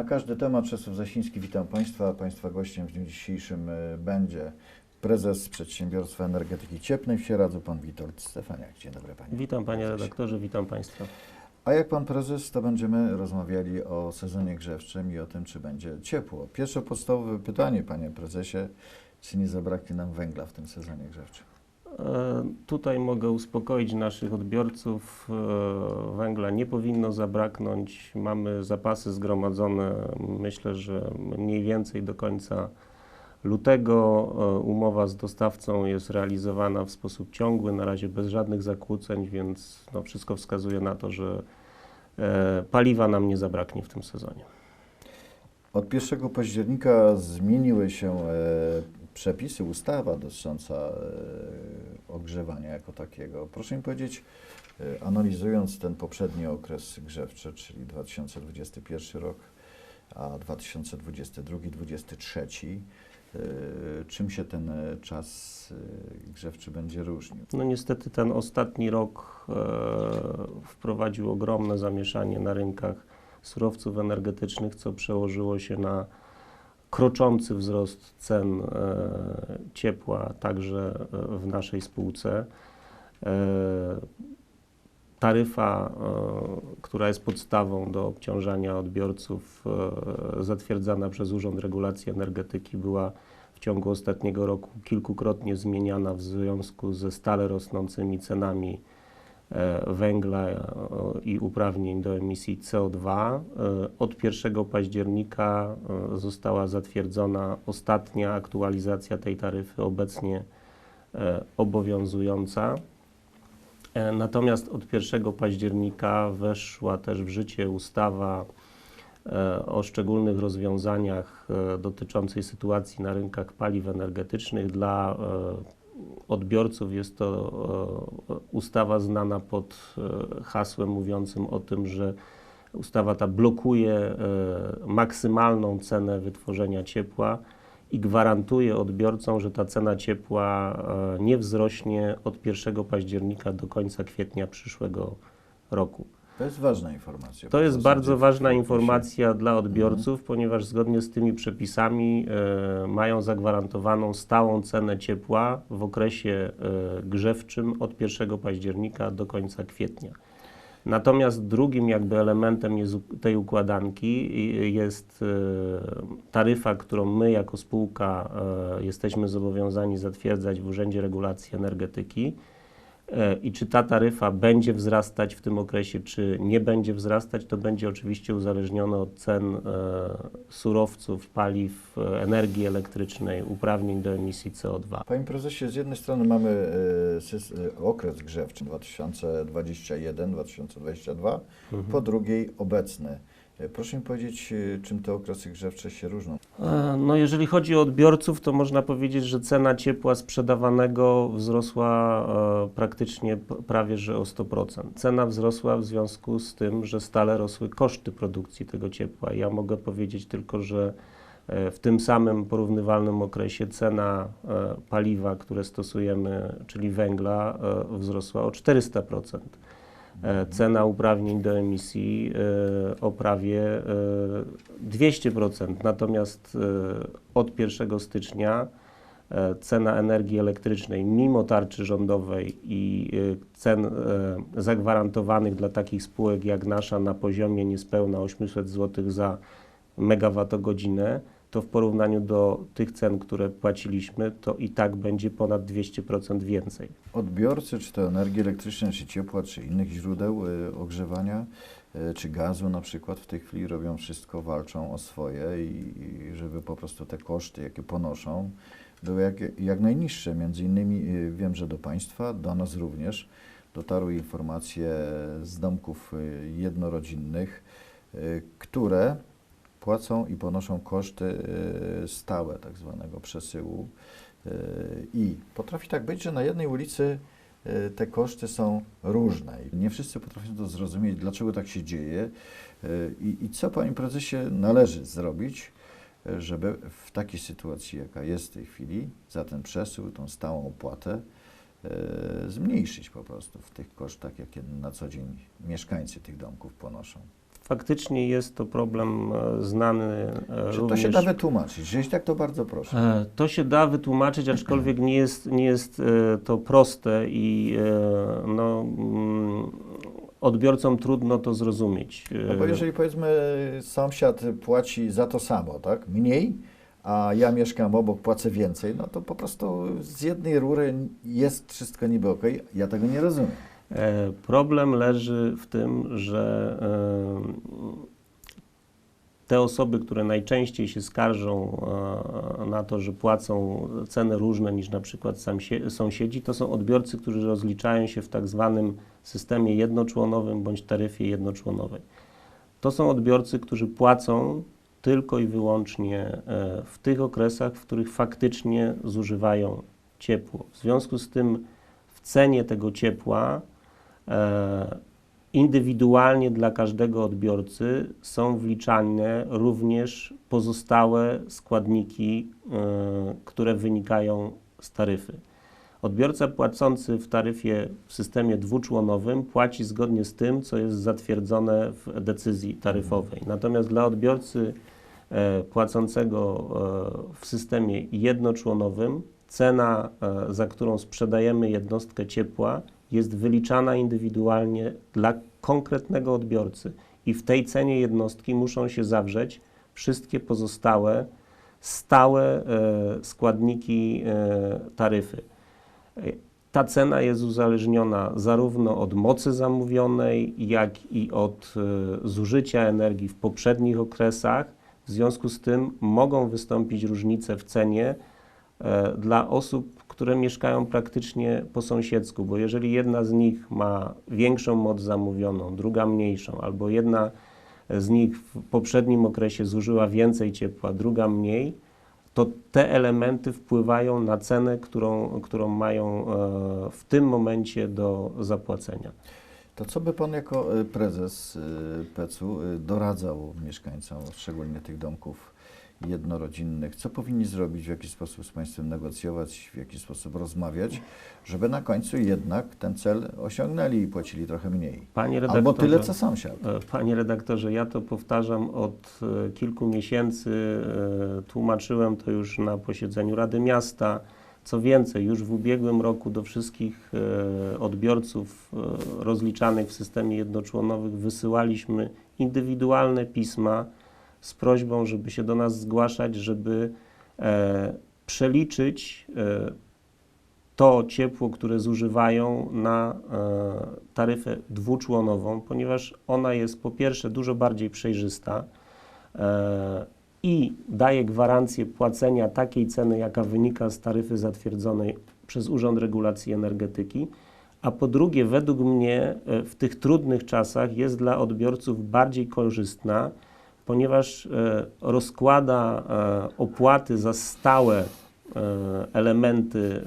Na każdy temat Czesław Zasiński, witam Państwa. Państwa gościem w dniu dzisiejszym y, będzie prezes Przedsiębiorstwa Energetyki Cieplnej w Sieradzu, pan Witold Stefaniak. Dzień dobry Panie. Witam Panie prezesie. redaktorze, witam Państwa. A jak Pan Prezes, to będziemy rozmawiali o sezonie grzewczym i o tym, czy będzie ciepło. Pierwsze podstawowe pytanie, Panie Prezesie, czy nie zabraknie nam węgla w tym sezonie grzewczym? E, Tutaj mogę uspokoić naszych odbiorców. E, Węgla nie powinno zabraknąć. Mamy zapasy zgromadzone, myślę, że mniej więcej do końca lutego. E, Umowa z dostawcą jest realizowana w sposób ciągły, na razie bez żadnych zakłóceń, więc no, wszystko wskazuje na to, że paliwa nam nie zabraknie w tym sezonie. Od 1 października zmieniły się przepisy, ustawa dotycząca ogrzewania jako takiego. Proszę mi powiedzieć, e, analizując ten poprzedni okres grzewczy, czyli 2021 rok, a 2022-2023, e, czym się ten czas e, grzewczy będzie różnił? No niestety ten ostatni rok wprowadził ogromne zamieszanie na rynkach surowców energetycznych, co przełożyło się na kroczący wzrost cen e, ciepła także e, w naszej spółce. E, taryfa, która jest podstawą do obciążania odbiorców, zatwierdzana przez Urząd Regulacji Energetyki, była w ciągu ostatniego roku kilkukrotnie zmieniana w związku ze stale rosnącymi cenami węgla e, i uprawnień do emisji CO2. E, Od 1 października e, została zatwierdzona ostatnia aktualizacja tej taryfy, obecnie e, obowiązująca. E, Natomiast od 1 października weszła też w życie ustawa e, o szczególnych rozwiązaniach e, dotyczącej sytuacji na rynkach paliw energetycznych. Dla e, odbiorców jest to e, ustawa znana pod e, hasłem mówiącym o tym, że ustawa ta blokuje e, maksymalną cenę wytworzenia ciepła i gwarantuje odbiorcom, że ta cena ciepła nie wzrośnie od 1 października do końca kwietnia przyszłego roku. To jest ważna informacja. To jest bardzo ważna informacja dla odbiorców, ponieważ zgodnie z tymi przepisami e, mają zagwarantowaną stałą cenę ciepła w okresie e, grzewczym od 1 października do końca kwietnia. Natomiast drugim jakby elementem jest, tej układanki jest e, taryfa, którą my jako spółka jesteśmy zobowiązani zatwierdzać w Urzędzie Regulacji Energetyki. E, I czy ta taryfa będzie wzrastać w tym okresie, czy nie będzie wzrastać, to będzie oczywiście uzależnione od cen e, surowców, paliw, e, energii elektrycznej, uprawnień do emisji CO2. Panie prezesie, z jednej strony mamy okres grzewczy 2021-2022, po drugiej obecny. E, Proszę mi powiedzieć, e, czym te okresy grzewcze się różnią? E, No jeżeli chodzi o odbiorców, to można powiedzieć, że cena ciepła sprzedawanego wzrosła praktycznie prawie że o 100%. Cena wzrosła w związku z tym, że stale rosły koszty produkcji tego ciepła. Ja mogę powiedzieć tylko, że w tym samym porównywalnym okresie cena paliwa, które stosujemy, czyli węgla, wzrosła o 400%. E, Cena uprawnień do emisji e, o prawie e, 200%. Natomiast e, od 1 stycznia cena energii elektrycznej, mimo tarczy rządowej i cen zagwarantowanych dla takich spółek jak nasza na poziomie niespełna 800 zł za megawattogodzinę, to w porównaniu do tych cen, które płaciliśmy, to i tak będzie ponad 200% więcej. Odbiorcy, czy to energii elektrycznej, czy ciepła, czy innych źródeł e, ogrzewania, e, czy gazu na przykład w tej chwili robią wszystko, walczą o swoje i, i żeby po prostu te koszty, jakie ponoszą, były jak, jak najniższe. Między innymi e, wiem, że do Państwa, do nas również dotarły informacje z domków e, jednorodzinnych, e, które płacą i ponoszą koszty e, stałe tak zwanego przesyłu. E, I potrafi tak być, że na jednej ulicy e, te koszty są różne. Nie wszyscy potrafią to zrozumieć, dlaczego tak się dzieje i, i co, panie prezesie, należy zrobić, żeby w takiej sytuacji, jaka jest w tej chwili, za ten przesył, tą stałą opłatę, zmniejszyć po prostu w tych kosztach, jakie na co dzień mieszkańcy tych domków ponoszą. Faktycznie jest to problem e, znany e, Czy to również. się da wytłumaczyć? Jeśli tak, to bardzo proszę. E, To się da wytłumaczyć, aczkolwiek nie jest, nie jest to proste i no, mm, odbiorcom trudno to zrozumieć. No bo jeżeli powiedzmy sąsiad płaci za to samo, tak? Mniej, a ja mieszkam obok, płacę więcej, no to po prostu z jednej rury jest wszystko niby ok. Ja tego nie rozumiem. E, Problem leży w tym, że e, te osoby, które najczęściej się skarżą e, na to, że płacą ceny różne niż na przykład sąsiedzi, to są odbiorcy, którzy rozliczają się w tak zwanym systemie jednoczłonowym bądź taryfie jednoczłonowej. To są odbiorcy, którzy płacą tylko i wyłącznie w tych okresach, w których faktycznie zużywają ciepło. W związku z tym w cenie tego ciepła indywidualnie dla każdego odbiorcy są wliczane również pozostałe składniki, e, które wynikają z taryfy. Odbiorca płacący w taryfie w systemie dwuczłonowym płaci zgodnie z tym, co jest zatwierdzone w decyzji taryfowej. Natomiast dla odbiorcy e, płacącego e, w systemie jednoczłonowym cena, e, za którą sprzedajemy jednostkę ciepła, jest wyliczana indywidualnie dla konkretnego odbiorcy i w tej cenie jednostki muszą się zawrzeć wszystkie pozostałe stałe e, składniki e, taryfy. Ta cena jest uzależniona zarówno od mocy zamówionej, jak i od e, zużycia energii w poprzednich okresach. W związku z tym mogą wystąpić różnice w cenie dla osób, które mieszkają praktycznie po sąsiedzku, bo jeżeli jedna z nich ma większą moc zamówioną, druga mniejszą, albo jedna z nich w poprzednim okresie zużyła więcej ciepła, druga mniej, to te elementy wpływają na cenę, którą, którą mają e, w tym momencie do zapłacenia. To co by Pan jako y, prezes PEC-u doradzał mieszkańcom, szczególnie tych domków jednorodzinnych? Co powinni zrobić, w jaki sposób z Państwem negocjować, w jaki sposób rozmawiać, żeby na końcu jednak ten cel osiągnęli i płacili trochę mniej? Panie Albo tyle, redaktorze- co sąsiad. E, Panie redaktorze, ja to powtarzam od e, kilku miesięcy. e, Tłumaczyłem to już na posiedzeniu Rady Miasta. Co więcej, już w ubiegłym roku do wszystkich odbiorców rozliczanych w systemie jednoczłonowych wysyłaliśmy indywidualne pisma z prośbą, żeby się do nas zgłaszać, żeby e, przeliczyć e, to ciepło, które zużywają na e, taryfę dwuczłonową, ponieważ ona jest po pierwsze dużo bardziej przejrzysta e, i daje gwarancję płacenia takiej ceny, jaka wynika z taryfy zatwierdzonej przez Urząd Regulacji Energetyki, a po drugie, według mnie e, w tych trudnych czasach jest dla odbiorców bardziej korzystna, ponieważ e, rozkłada e, opłaty za stałe e, elementy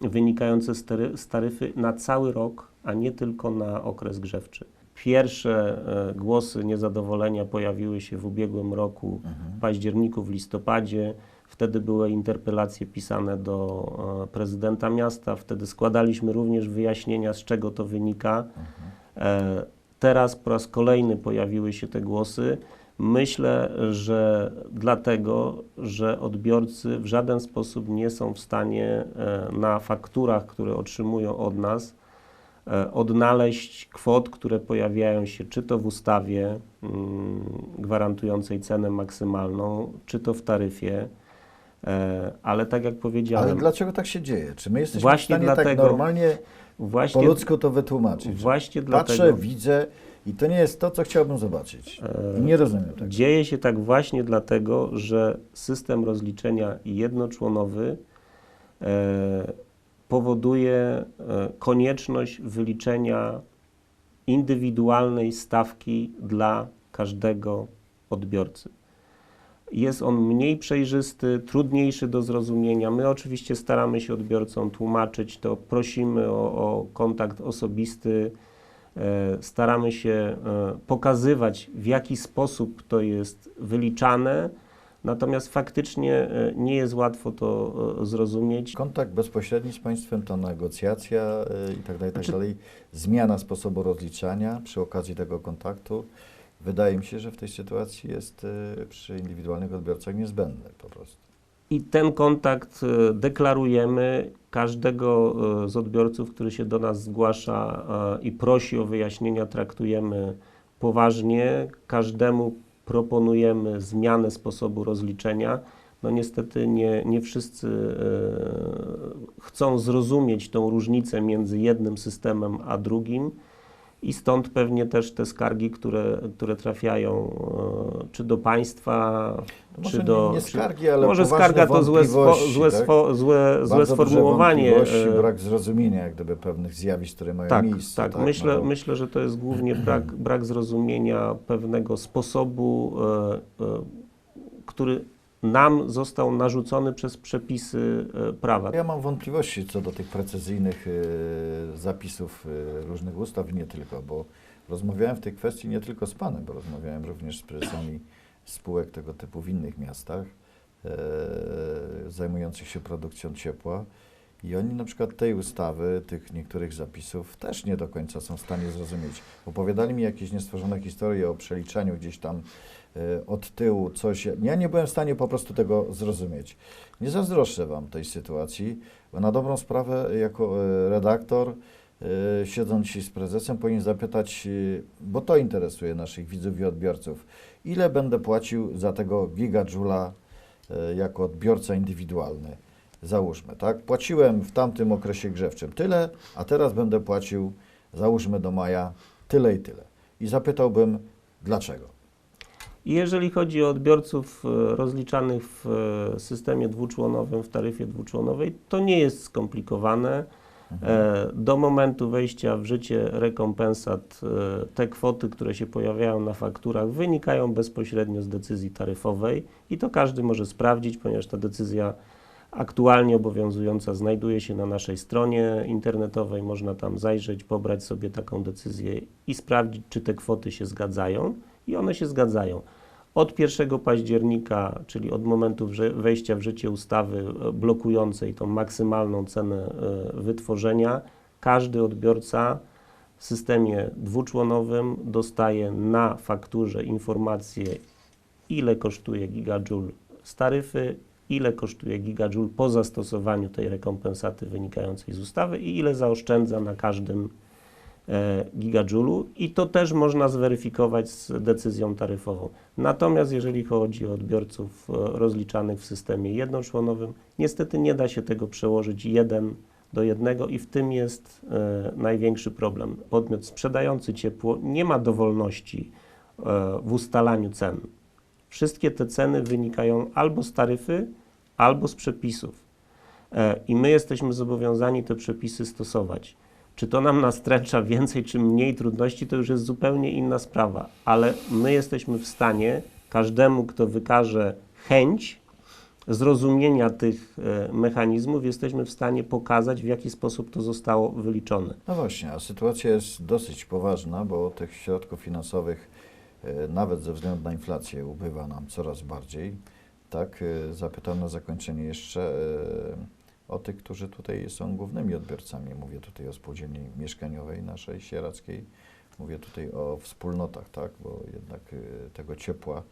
wynikające z, tary, z taryfy na cały rok, a nie tylko na okres grzewczy. Pierwsze głosy niezadowolenia pojawiły się w ubiegłym roku, w październiku, w listopadzie. Wtedy były interpelacje pisane do prezydenta miasta. Wtedy składaliśmy również wyjaśnienia, z czego to wynika. Teraz po raz kolejny pojawiły się te głosy. Myślę, że dlatego, że odbiorcy w żaden sposób nie są w stanie e, na fakturach, które otrzymują od nas, e, odnaleźć kwot, które pojawiają się czy to w ustawie mm, gwarantującej cenę maksymalną, czy to w taryfie. E, Ale tak jak Ale powiedziałem, dlaczego tak się dzieje? Czy my jesteśmy Właśnie w stanie tak dlatego- normalnie, po właśnie, ludzku to wytłumaczyć? właśnie Patrzę, dlatego widzę i to nie jest to, co chciałbym zobaczyć. E, I nie rozumiem tego. Dzieje się tak właśnie dlatego, że system rozliczenia jednoczłonowy e, powoduje e, konieczność wyliczenia indywidualnej stawki dla każdego odbiorcy. Jest on mniej przejrzysty, trudniejszy do zrozumienia. My oczywiście staramy się odbiorcom tłumaczyć to, prosimy o, o kontakt osobisty, e, staramy się e, pokazywać, w jaki sposób to jest wyliczane, natomiast faktycznie e, nie jest łatwo to zrozumieć. Kontakt bezpośredni z Państwem to negocjacja i tak dalej, tak Znaczy- dalej. Zmiana sposobu rozliczania przy okazji tego kontaktu. Wydaje mi się, że w tej sytuacji jest e, przy indywidualnych odbiorcach niezbędny po prostu. I ten kontakt e, deklarujemy każdego e, z odbiorców, który się do nas zgłasza i prosi o wyjaśnienia, traktujemy poważnie. Każdemu proponujemy zmianę sposobu rozliczenia. No niestety nie, nie wszyscy chcą zrozumieć tą różnicę między jednym systemem a drugim. I stąd pewnie też te skargi, które, które trafiają e, czy do państwa, czy do. nie, nie skargi, ale może skarga to złe, wątpliwości, złe, tak? swo, złe, złe sformułowanie. e, brak zrozumienia jak gdyby pewnych zjawisk, które mają tak, miejsce. tak. no Myślę, bo- myślę, że to jest głównie brak, brak zrozumienia pewnego sposobu, e, e, który nam został narzucony przez przepisy e, prawa. Ja mam wątpliwości co do tych precyzyjnych e, zapisów e, różnych ustaw i nie tylko, bo rozmawiałem w tej kwestii nie tylko z Panem, bo rozmawiałem również z prezesami spółek tego typu w innych miastach zajmujących się produkcją ciepła i oni na przykład tej ustawy, tych niektórych zapisów też nie do końca są w stanie zrozumieć. Opowiadali mi jakieś niestworzone historie o przeliczaniu gdzieś tam od tyłu coś. Ja nie byłem w stanie po prostu tego zrozumieć. Nie zazdroszczę Wam tej sytuacji, bo na dobrą sprawę jako e, redaktor, e, siedząc dzisiaj z prezesem, powinien zapytać, e, bo to interesuje naszych widzów i odbiorców, ile będę płacił za tego gigadżula e, jako odbiorca indywidualny. Załóżmy, tak? Płaciłem w tamtym okresie grzewczym tyle, a teraz będę płacił, załóżmy do maja, tyle i tyle. I zapytałbym, dlaczego? Jeżeli chodzi o odbiorców e, rozliczanych w e, systemie dwuczłonowym, w taryfie dwuczłonowej, to nie jest skomplikowane. E, Do momentu wejścia w życie rekompensat te kwoty, które się pojawiają na fakturach, wynikają bezpośrednio z decyzji taryfowej i to każdy może sprawdzić, ponieważ ta decyzja aktualnie obowiązująca znajduje się na naszej stronie internetowej. Można tam zajrzeć, pobrać sobie taką decyzję i sprawdzić, czy te kwoty się zgadzają. I one się zgadzają. Od 1 października, czyli od momentu wejścia w życie ustawy e, blokującej tą maksymalną cenę e, wytworzenia, każdy odbiorca w systemie dwuczłonowym dostaje na fakturze informację, ile kosztuje gigajoule z taryfy, ile kosztuje gigajoule po zastosowaniu tej rekompensaty wynikającej z ustawy i ile zaoszczędza na każdym gigajoulu i to też można zweryfikować z decyzją taryfową. Natomiast jeżeli chodzi o odbiorców e, rozliczanych w systemie jednoczłonowym, niestety nie da się tego przełożyć jeden do jednego i w tym jest e, największy problem. Podmiot sprzedający ciepło nie ma dowolności e, w ustalaniu cen. Wszystkie te ceny wynikają albo z taryfy, albo z przepisów. E, I my jesteśmy zobowiązani te przepisy stosować. Czy to nam nastręcza więcej czy mniej trudności, to już jest zupełnie inna sprawa, ale my jesteśmy w stanie każdemu, kto wykaże chęć zrozumienia tych e, mechanizmów, jesteśmy w stanie pokazać, w jaki sposób to zostało wyliczone. No właśnie, a sytuacja jest dosyć poważna, bo tych środków finansowych e, nawet ze względu na inflację ubywa nam coraz bardziej. Tak, e, zapytam na zakończenie jeszcze o tych, którzy tutaj są głównymi odbiorcami. Mówię tutaj o spółdzielni mieszkaniowej naszej sieradzkiej, mówię tutaj o wspólnotach, tak, bo jednak e, tego ciepła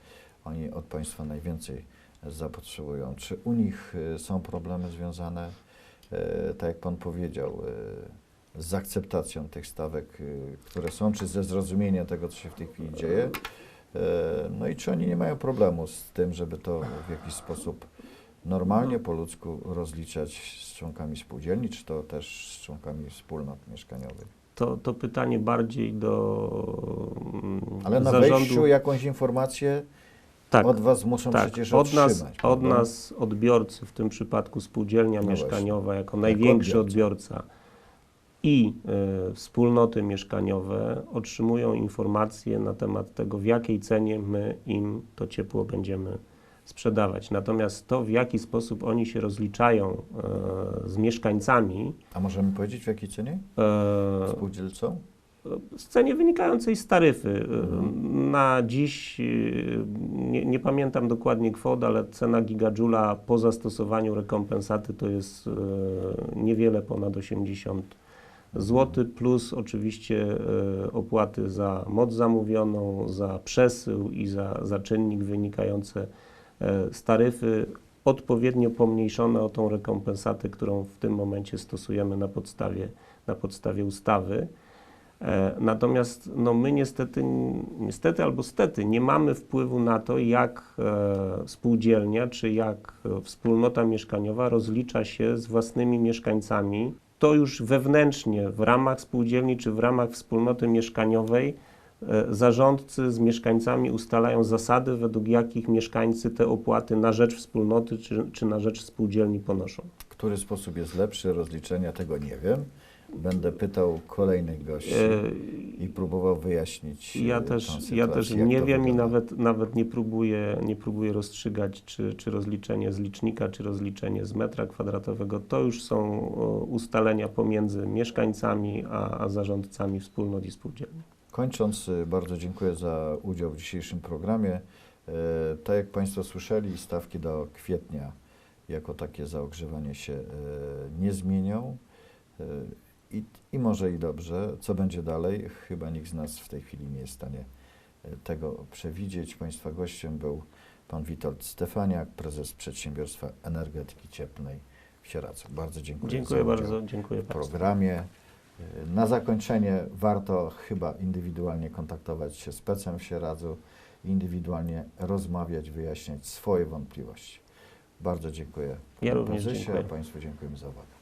oni od państwa najwięcej zapotrzebują. Czy u nich e, są problemy związane, e, tak jak pan powiedział, z akceptacją tych stawek, y, które są, czy ze zrozumieniem tego, co się w tej chwili dzieje. No i czy oni nie mają problemu z tym, żeby to w jakiś sposób normalnie, po ludzku rozliczać z członkami spółdzielni, czy to też z członkami wspólnot mieszkaniowych? To, to pytanie bardziej do mm, Ale na zarządu. wejściu jakąś informację tak, od Was muszą tak. przecież od nas, otrzymać. od nas odbiorcy, w tym przypadku spółdzielnia No mieszkaniowa jako największy odbiorca i y, wspólnoty mieszkaniowe otrzymują informacje na temat tego, w jakiej cenie my im to ciepło będziemy sprzedawać. Natomiast to, w jaki sposób oni się rozliczają e, z mieszkańcami, A możemy powiedzieć w jakiej cenie? e, Spółdzielcą? z cenie wynikającej z taryfy. Y, Mhm. Na dziś y, nie, nie pamiętam dokładnie kwot, ale cena gigajoula po zastosowaniu rekompensaty to jest y, niewiele ponad 80 zł plus oczywiście e, opłaty za moc zamówioną, za przesył i za, za czynnik wynikający e, z taryfy, odpowiednio pomniejszone o tą rekompensatę, którą w tym momencie stosujemy na podstawie, na podstawie ustawy. E, Natomiast no, my niestety, niestety albo stety nie mamy wpływu na to, jak e, spółdzielnia czy jak e, wspólnota mieszkaniowa rozlicza się z własnymi mieszkańcami. To już wewnętrznie w ramach spółdzielni czy w ramach wspólnoty mieszkaniowej e, zarządcy z mieszkańcami ustalają zasady, według jakich mieszkańcy te opłaty na rzecz wspólnoty czy, czy na rzecz spółdzielni ponoszą. Który sposób jest lepszy rozliczenia, tego nie wiem. Będę pytał kolejnych gości E, i próbował wyjaśnić Ja e, tą też, ja też nie wiem i nawet, nawet nie, próbuję, nie próbuję rozstrzygać, czy, czy rozliczenie z licznika, czy rozliczenie z metra kwadratowego. To już są ustalenia pomiędzy mieszkańcami a, a zarządcami wspólnot i spółdzielni. Kończąc, y, bardzo dziękuję za udział w dzisiejszym programie. E, Tak jak Państwo słyszeli, stawki do kwietnia jako takie za ogrzewanie się e, nie zmienią. E, I, I może i dobrze. Co będzie dalej? Chyba nikt z nas w tej chwili nie jest w stanie tego przewidzieć. Państwa gościem był Pan Witold Stefaniak, prezes Przedsiębiorstwa Energetyki Cieplnej w Sieradzu. Bardzo dziękuję. Dziękuję bardzo, dziękuję w programie. Na zakończenie warto chyba indywidualnie kontaktować się z Pecem w Sieradzu, indywidualnie rozmawiać, wyjaśniać swoje wątpliwości. Bardzo dziękuję. Ja również dziękuję. Państwu dziękujemy za uwagę.